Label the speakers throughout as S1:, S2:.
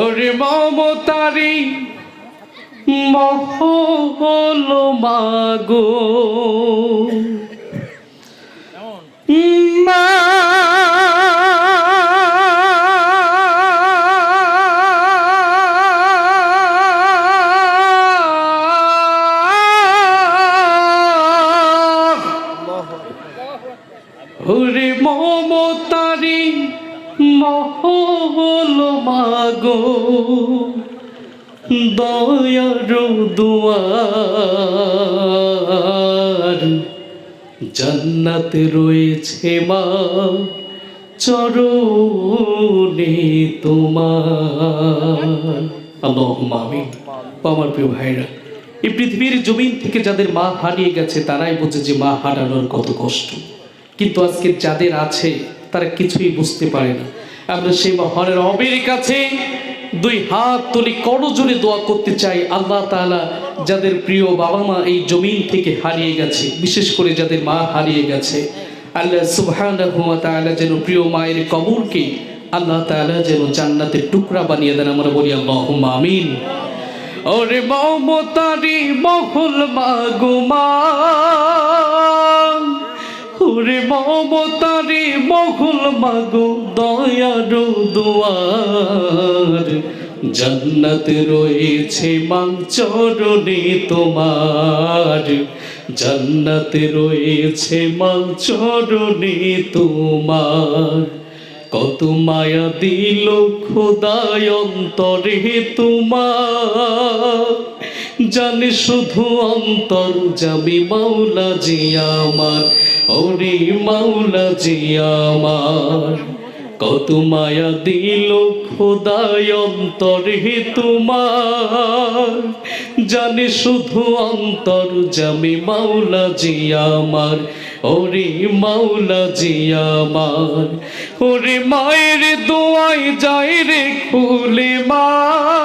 S1: ওরে মমতারি মহল মাগো। মা। ওরে মমতারি মহল মাগো, দয়ার দুয়ার। জান্নাতে রয়েছে মা, চরণে তোমার। আল্লাহ আমিন। আমার প্রিয় ভাইরা এই পৃথিবীর জমিন থেকে যাদের মা হারিয়ে গেছে, তারাই বোঝে যে মা হারানোর কত কষ্ট। কিন্তু আজকে যাদের আছে, তারা কিছুই বুঝতে পারে না। আমরা সেই মহানের অবের কাছে দুই হাত তুলি করজোরে দোয়া করতে চাই। আল্লাহ তাআলা যাদের প্রিয় বাবা মা এই জমিন থেকে হারিয়ে গেছে, বিশেষ করে যাদের মা হারিয়ে গেছে, আল্লাহ তাআলা যেন প্রিয় মায়ের কবরকে আল্লাহ তাআলা যেন জান্নাতের টুকরা বানিয়ে দেন। আমরা বলি, আল্লাহুম্মা আমিন। ওরে মমতারি মহুল মাগুমা ওরে মমতারি মহুল মাগো, দয়ার দুয়ার। জান্নাতে রয়েছে মাং চরণে তোমার। জান্নাতে রয়েছে মাং চরণে তোমার। কত মায়া দিল খোদায় অন্তরে তোমার। জানে শুধু অন্তর যাবি মাওলা জি আমার। ওরে মাওলা জি আমার। কত মায়া দিল খোদায় অন্তরে তোমার। জানে শুধু অন্তর জামি মাওলা জি আমার। ওরে মাওলা জি আমার। ওরে মায়ের দোয়াই যায় রে খুলে মা মা।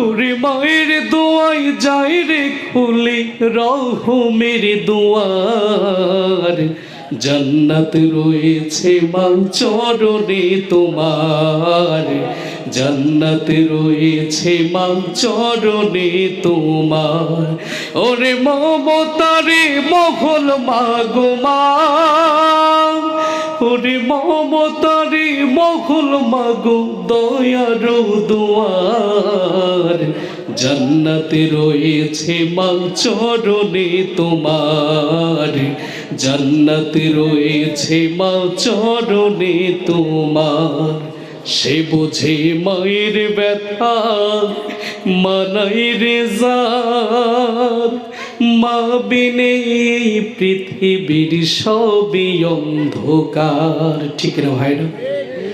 S1: ওরে মায়ের দোয়াই যায় রে খুলে রহমের দোয়ার। জান্নাত রয়েছে মাল চরণে তোমার। জান্নাত রয়েছে মাল চরণে তোমার। ওরে মমতারে মহল মাগো মা। ওরে মমতারে মহল মাগো দয়ার দুয়ার। জান্নাতে রয়েছে মাল চরণে তোমার। জান্নাতে রয়েছে মা চরণে তোমার। সে বুঝে মায়ের ব্যথা মানাই রেজার মা বিনে এই পৃথিবীর সবই অন্ধকার। ঠিক না ভাই ভাইরা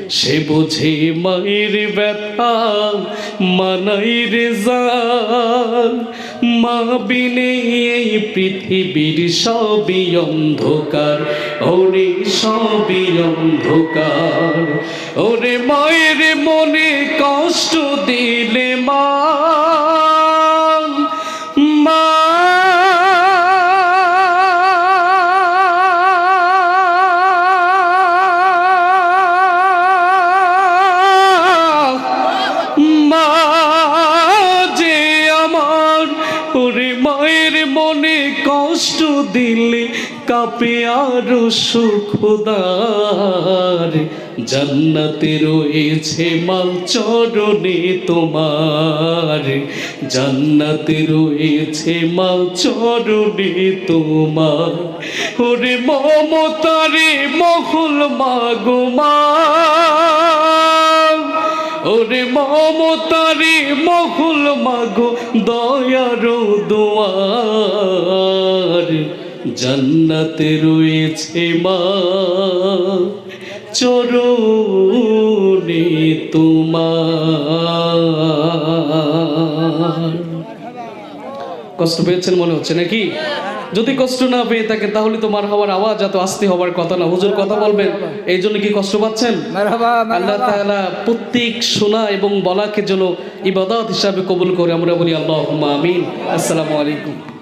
S1: সে বোঝে মায়ের ব্যথা, মানাই রেজার মা বিনে এই পৃথিবীর সবই অন্ধকার, ওরে সবই অন্ধকার। ওরে মায়ের মনে কষ্ট দিলে মা কষ্ট দিলে কাপে আরও সুখদার জান্নাতে রয়েছে মাল চরণে তোমার। জান্নাতে রয়েছে মাল চরণে তোমার। ওরে মমতারে মহল মাগো ওরে মমতারি মহুল মাগো, দয়ার দোয়ার। জান্নাতে রয়েছে মা, চরণে তোমার। কষ্ট পেয়েছেন মনে হচ্ছে নাকি? যদি কষ্ট না পেয়ে থাকে তাহলে তোমার হওয়ার আওয়াজ এত আস্তে হওয়ার কথা না। হুজুর কথা বলবেন এই জন্য কি কষ্ট পাচ্ছেন? আল্লাহ তাআলা প্রত্যেক শোনা এবং বলাকে যেন ইবাদত হিসাবে কবুল করে আমরা বলি আল্লাহ আমিন। আসসালামু আলাইকুম।